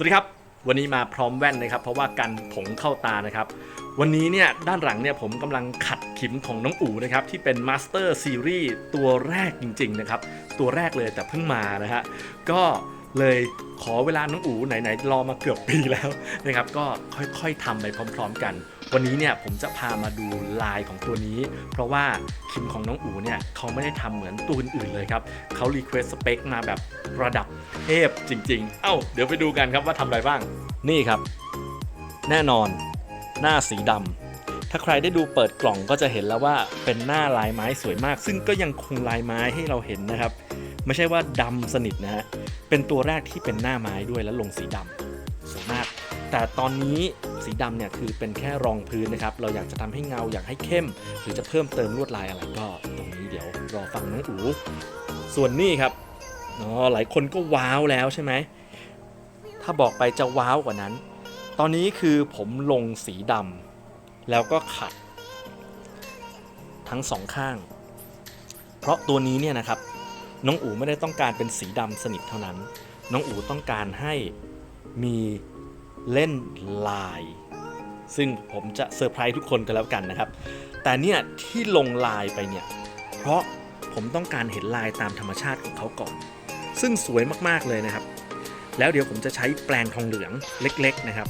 วัสดีครับ วันนี้มาพร้อมแว่นนะครับ เพราะว่ากันผงเข้าตานะครับ วันนี้เนี่ยด้านหลังเนี่ยผมกำลังขัดขิมของน้องอู๋นะครับ ที่เป็นมาสเตอร์ซีรีส์ตัวแรกจริง ๆ นะครับ ตัวแรกเลยแต่เพิ่งมานะฮะก็เลยขอเวลาน้องอู๋ไหนๆรอมาเกือบปีแล้วนะครับ ก็ค่อยๆทำไปพร้อม ๆ กัน วันนี้เนี่ยผมจะพามาดูลายของตัวนี้ เพราะว่าคิมของน้องอู๋เนี่ยเขาไม่ได้ทำเหมือนตัวอื่นเลยครับเขารีเควสสเปคมาแบบระดับเทพจริง ๆ เอ้า เดี๋ยวไปดูกันครับว่าทำอะไรบ้าง นี่ครับ แน่นอน หน้าสีดำถ้าใครได้ดูเปิดกล่องก็จะเห็นแล้วว่าเป็นหน้าลายไม้สวยมาก ซึ่งก็ยังคงลายไม้ให้เราเห็นนะครับ ไม่ใช่ว่าดำสนิทนะฮะเป็นตัวแรกที่เป็นหน้าไม้ด้วยแล้วลงสีดำสวยมาก แต่ตอนนี้สีดำเนี่ยคือเป็นแค่รองพื้นนะครับ เราอยากจะทำให้เงาอยากให้เข้ม หรือจะเพิ่มเติมลวดลายอะไรก็ ตรงนี้เดี๋ยวรอฟังน้องอูส่วนนี่ครับอ๋อหลายคนก็ว้าวแล้วใช่ไหมถ้าบอกไปจะว้าวกว่านั้น ตอนนี้คือผมลงสีดำแล้วก็ขัด ทั้งสองข้าง เพราะตัวนี้เนี่ยนะครับ น้องอูไม่ได้ต้องการเป็นสีดำสนิทเท่านั้น น้องอูต้องการให้มี เล่นลายซึ่งผมจะเซอร์ไพรส์ทุกคนกันแล้วกันนะครับ แต่เนี่ยที่ลงลายไปเนี่ย เพราะผมต้องการเห็นลายตามธรรมชาติของเขาก่อน ซึ่งสวยมากๆเลยนะครับ แล้วเดี๋ยวผมจะใช้แปลงทองเหลืองเล็กๆนะครับ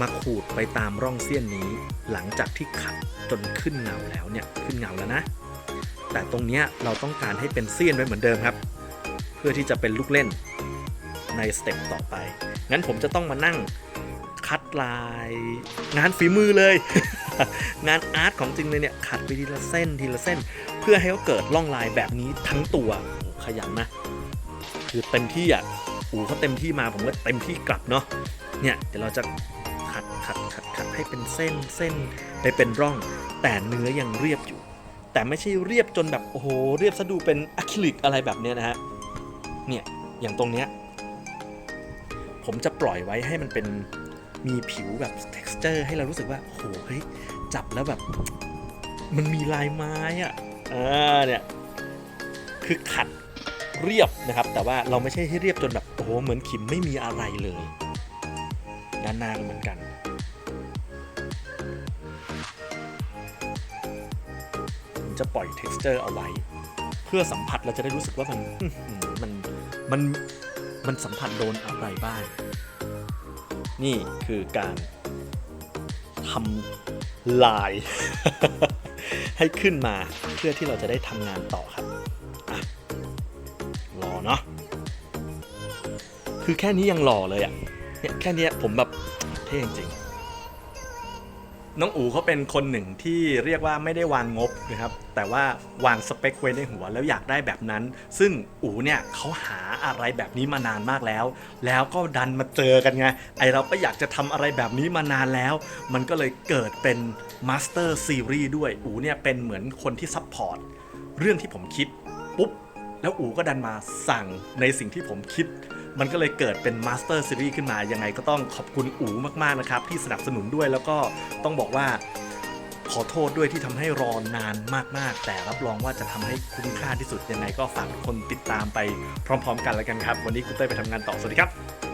มาขูดไปตามร่องเสี้ยนนี้หลังจากที่ขัดจนขึ้นเงาแล้วเนี่ยขึ้นเงาแล้วนะ แต่ตรงเนี้ยเราต้องการให้เป็นเสี้ยนไว้เหมือนเดิมครับ เพื่อที่จะเป็นลูกเล่นในสเต็ปต่อไป งั้นผมจะต้องมานั่งคัดลายงานฝีมือเลย งานอาร์ตของจริงเลยเนี่ยขัดไปทีละเส้นทีละเส้น เพื่อให้เขาเกิดร่องลายแบบนี้ทั้งตัวขยันนะคือเต็มที่อะอูเขาเต็มที่มาผมก็เต็มที่กลับเนาะเนี่ยเดี๋ยวเราจะขัดขัดขัดขัดให้เป็นเส้นเส้นไปเป็นร่อง แต่เนื้อยังเรียบอยู่ แต่ไม่ใช่เรียบจนแบบโอ้โหเรียบซะดูเป็นอะคริลิกอะไรแบบเนี้ยนะฮะเนี่ยอย่างตรงเนี้ย ผมจะปล่อยไว้ให้มันเป็นมีผิวแบบ texture ให้เรารู้สึกว่าโอ้โหเฮ้ยจับแล้วแบบ มันมีลายไม้อะอ่าเนี่ยคือขัดเรียบนะครับ แต่ว่าเราไม่ใช่ให้เรียบจนแบบโอ้โหเหมือนขิมไม่มีอะไรเลย ด้านหน้าก็เหมือนกัน ผมจะปล่อย texture เอาไว้ เพื่อสัมผัสเราจะได้รู้สึกว่ามันมันมัน มันสัมผัสโดนอะไรบ้าง นี่คือการทำลาย ให้ขึ้นมาเพื่อที่เราจะได้ทำงานต่อครับรอเนาะคือแค่นี้ยังหล่อเลยอะ่ะเนี่ยแค่นี้ผมแบบเท่จริง น้องอูเขาเป็นคนหนึ่งที่เรียกว่าไม่ได้วางงบนะครับ แต่ว่าวางสเปคไว้ในหัวแล้วอยากได้แบบนั้น ซึ่งอูเนี่ยเขาหาอะไรแบบนี้มานานมากแล้ว แล้วก็ดันมาเจอกันไง ไอเราก็อยากจะทำอะไรแบบนี้มานานแล้ว มันก็เลยเกิดเป็นมาสเตอร์ซีรีส์ด้วย อูเนี่ยเป็นเหมือนคนที่ซัพพอร์ตเรื่องที่ผมคิดปุ๊บ แล้วอูก็ดันมาสั่งในสิ่งที่ผมคิด มันก็เลยเกิดเป็นมาสเตอร์ซีรีส์ขึ้นมา ยังไงก็ต้องขอบคุณอูมากๆนะครับ ที่สนับสนุนด้วยแล้วก็ต้องบอกว่าขอโทษด้วยที่ทำให้รอนานมากๆ แต่รับรองว่าจะทำให้คุ้มค่าที่สุดยังไงก็ฝากทุกคนติดตามไปพร้อม ๆ กันแล้วกันครับ วันนี้คุณเต้ยไปทำงานต่อสวัสดีครับ